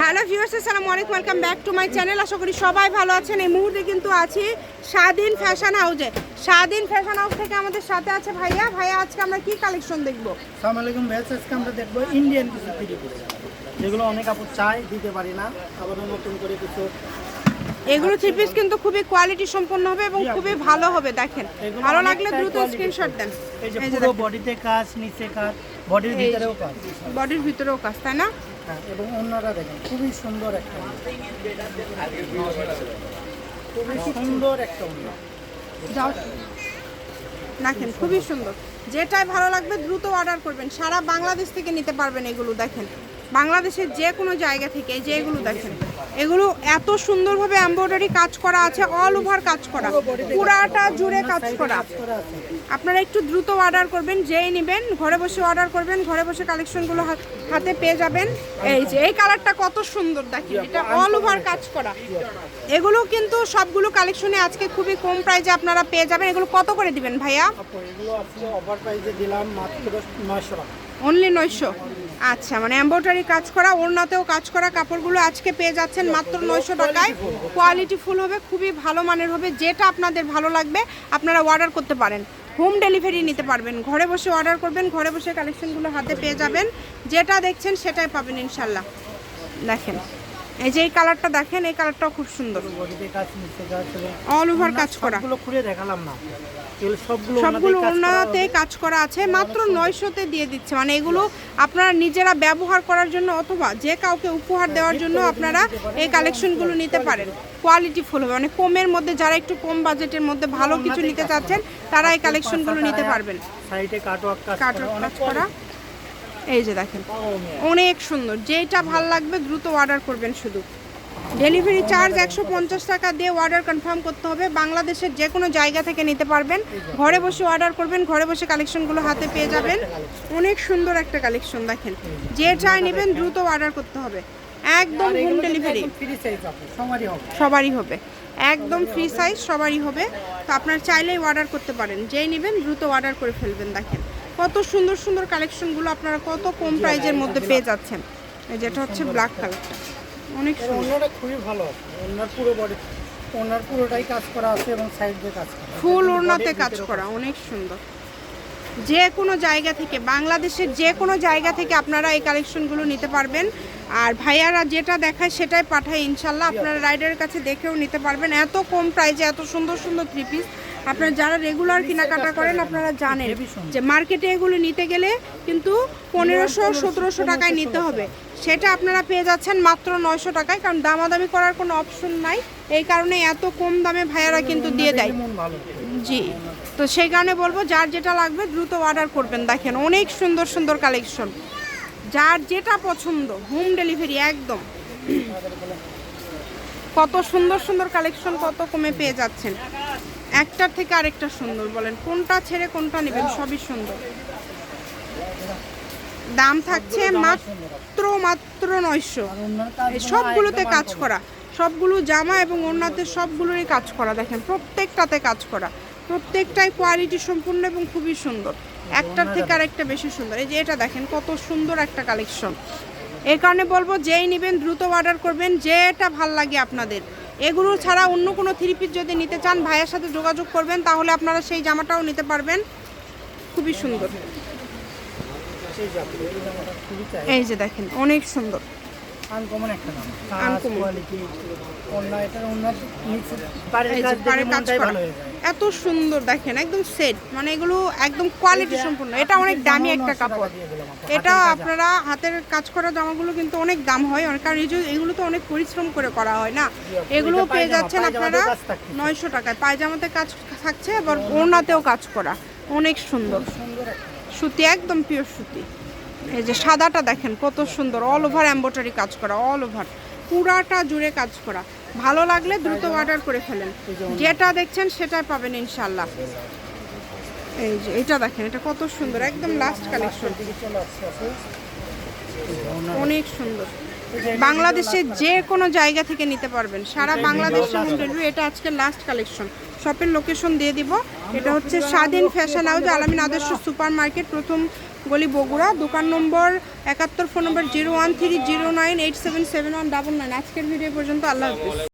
Hello viewers আসসালামু আলাইকুম। Welcome back to my channel আশা করি সবাই ভালো আছেন। এই মুহূর্তে কিন্তু আছি স্বাধীন ফ্যাশন হাউসে স্বাধীন ফ্যাশন হাউস থেকে আমাদের সাথে আছে ভাইয়া। ভাইয়া আজকে আমরা কি কালেকশন দেখব? সালাম আলাইকুম ভেজ আজকে আমরা দেখব ইন্ডিয়ান কিছু থ্রি যেগুলো অনেক আপু চাই দিতে পারি না। আবার নতুন করে কিছু এগুলো থ্রি পিস কিন্তু খুবই কোয়ালিটি সম্পন্ন হবে এবং খুবই ভালো হবে দেখেন। ভালো লাগলে দ্রুত স্ক্রিনশট দেন। এই যে পুরো বডিতে কাজ নিচে কাজ বডির ভিতরেও কাজ। বডির ভিতরেও কাজ তাই না? হ্যাঁ এবং অন্যরা দেখেন, খুবই সুন্দর একটা খুবই সুন্দর একটা দেখেন খুবই সুন্দর। যেটাই ভালো লাগবে দ্রুত অর্ডার করবেন। সারা বাংলাদেশ থেকে নিতে পারবেন এগুলো, দেখেন। বাংলাদেশের যে কোনো জায়গা থেকে যে এগুলো দেখেন। এগুলো এত সুন্দরভাবে এমব্রয়ডারি কাজ করা আছে অল ওভার কাজ করা। পুরাটা জুড়ে কাজ করা। আপনারা একটু দ্রুত অর্ডার করবেন যেই নেবেন ঘরে বসে অর্ডার করবেন ঘরে বসে কালেকশনগুলো হাতে পেয়ে যাবেন। এই যে এই কালারটা কত সুন্দর দেখেন এটা অল ওভার কাজ করা। এগুলো কিন্তু সবগুলো কালেকশনে আজকে খুবই কম প্রাইসে আপনারা পেয়ে যাবেন। এগুলো কত করে দিবেন ভাইয়া? এগুলো আজকে ওভার প্রাইসে দিলাম মাত্র নয়শো টাকা। অনলি নয়শো। আচ্ছা মানে এম্ব্রয়ডারি কাজ করা ওড়নাতেও কাজ করা কাপড়গুলো আজকে পেয়ে যাচ্ছেন মাত্র নয়শো টাকায়। কোয়ালিটি ফুল হবে খুবই ভালো মানের হবে যেটা আপনাদের ভালো লাগবে আপনারা অর্ডার করতে পারেন। হোম ডেলিভারি নিতে পারবেন ঘরে বসে অর্ডার করবেন ঘরে বসে কালেকশনগুলো হাতে পেয়ে যাবেন যেটা দেখছেন সেটাই পাবেন ইনশাল্লাহ। দেখেন এই যে এই কালারটা দেখেন এই কালারটাও খুব সুন্দর। অল ওভার কাজ করা। খুলে দেখালাম না। সবগুলো সবগুলো কাজ করা ওনাতে কাজ করা আছে মাত্র নয়শোতে দিয়ে দিচ্ছে। মানে এগুলো আপনারা নিজেরা ব্যবহার করার জন্য অথবা যে কাউকে উপহার দেওয়ার জন্য আপনারা এই কালেকশনগুলো নিতে পারেন। কোয়ালিটি ফুল হবে। মানে কমের মধ্যে যারা একটু কম বাজেটের মধ্যে ভালো কিছু নিতে চাচ্ছেন তারা এই কালেকশনগুলো নিতে পারবেন। কাজ করা এই যে দেখেন অনেক সুন্দর। যেটা ভালো লাগবে দ্রুত অর্ডার করবেন শুধু। ডেলিভারি চার্জ একশো পঞ্চাশ টাকা দিয়ে অর্ডার কনফার্ম করতে হবে। বাংলাদেশের যে কোনো জায়গা থেকে নিতে পারবেন। ঘরে বসে অর্ডার করবেন, ঘরে বসে কালেকশনগুলো হাতে পেয়ে যাবেন। অনেক সুন্দর একটা কালেকশন দেখেন। যে চাই নেবেন, দ্রুত অর্ডার করতে হবে। একদম হোম ডেলিভারি সবারই হবে। একদম ফ্রি সাইজ সবারই হবে। তো আপনার চাইলেই অর্ডার করতে পারেন। যেই নেবেন, দ্রুত অর্ডার করে ফেলবেন, দেখেন। কত সুন্দর সুন্দর কালেকশনগুলো আপনারা কত কম প্রাইজের মধ্যে পেয়ে যাচ্ছেন। যেটা হচ্ছে ব্ল্যাক কালারটা অনেক সুন্দর। অন্যটা খুবই ভালো ওনার পুরো বডি ওনার পুরোটাই কাজ করা আছে এবং সাইড দিয়ে কাজ করা ফুল ওড়নাতে কাজ করা অনেক সুন্দর। যে কোনো জায়গা থেকে বাংলাদেশের যে কোনো জায়গা থেকে আপনারা এই কালেকশনগুলো নিতে পারবেন। আর ভাইয়ারা যেটা দেখায় সেটাই পাঠায় ইনশাল্লাহ আপনারা রাইডারের কাছে দেখেও নিতে পারবেন। এত কম প্রাইজে এত সুন্দর সুন্দর থ্রি পিস আপনারা যারা রেগুলার কেনাকাটা করেন আপনারা জানেন যে মার্কেটে এগুলো নিতে গেলে কিন্তু পনেরোশো সতেরোশো টাকায় নিতে হবে। সেটা আপনারা পেয়ে যাচ্ছেন মাত্র নয়শো টাকায়, কারণ দামাদামি করার কোনো অপশন নাই। এই কারণে এত কম দামে ভাইয়ারা কিন্তু দিয়ে দেয়। জি, তো সেই কারণে বলব, যার যেটা লাগবে দ্রুত অর্ডার করবেন। দেখেন, অনেক সুন্দর সুন্দর কালেকশন যার যেটা পছন্দ হোম ডেলিভারি একদম। কত সুন্দর সুন্দর কালেকশন কত কমে পেয়ে যাচ্ছেন। একটার থেকে আরেকটা সুন্দর, বলেন। কোনটা ছেড়ে কোনটা নেবেন, সবই সুন্দর। দাম থাকছে মাত্র মাত্র নয়শো। আর সবগুলোতে কাজ করা। সবগুলো জামা এবং ওড়নাতে সবগুলোরই কাজ করা। দেখেন, প্রত্যেকটাতে কাজ করা। প্রত্যেকটাই কোয়ালিটি সম্পূর্ণ এবং খুবই সুন্দর। একটার থেকে আরেকটা বেশি সুন্দর। এই যে এটা দেখেন, কত সুন্দর একটা কালেকশন এই কারণে বলব, যেই নেবেন দ্রুত অর্ডার করবেন, যেটা ভালো লাগে আপনাদের। এগুলো ছাড়া অন্য কোনো থ্রি পিস যদি নিতে চান, ভাইয়ের সাথে যোগাযোগ করবেন, তাহলে আপনারা সেই জামাটাও নিতে পারবেন। খুবই সুন্দর। এই যে দেখেন অনেক সুন্দর। আনকমন একটা কোয়ালিটি এত সুন্দর দেখেন একদম সেট মানে এগুলো একদম কোয়ালিটি সম্পূর্ণ। এটা অনেক দামি একটা কাপড়। এটা আপনারা হাতের কাজ করা জামাগুলো কিন্তু অনেক দাম হয়। অনেক কারণ এই যে এগুলো তো অনেক পরিশ্রম করে করা হয় না। এগুলো পেয়ে যাচ্ছেন আপনারা নয়শো টাকায়। পায়জামাতে কাজ থাকছে আবার ওড়নাতেও কাজ করা। অনেক সুন্দর। সুন্দর সুতি, একদম পিওর সুতি। এই যে সাদাটা দেখেন, কত সুন্দর অল ওভার এম্ব্রয়ডারি কাজ করা অল ওভার পুরাটা জুড়ে কাজ করা। ভালো লাগলে দ্রুত অর্ডার করে ফেলেন। যেটা দেখছেন সেটাই পাবেন ইনশাল্লাহ এই যে, এটা দেখেন, এটা কত সুন্দর, একদম লাস্ট কালেকশন। অনেক সুন্দর। বাংলাদেশের যে কোনো জায়গা থেকে নিতে পারবেন। সারা বাংলাদেশে হোম ডেলিভারি এটা আজকে লাস্ট কালেকশন শপের লোকেশন দিয়ে দিব। এটা হচ্ছে স্বাধীন ফ্যাশন হাউস আলামিন আদর্শ সুপার মার্কেট প্রথম গলি বগুড়া, দোকান নম্বর একাত্তর phone number zero one three zero nine eight seven seven one double nine আজকের ভিডিও পর্যন্ত, আল্লাহ হাফিজ।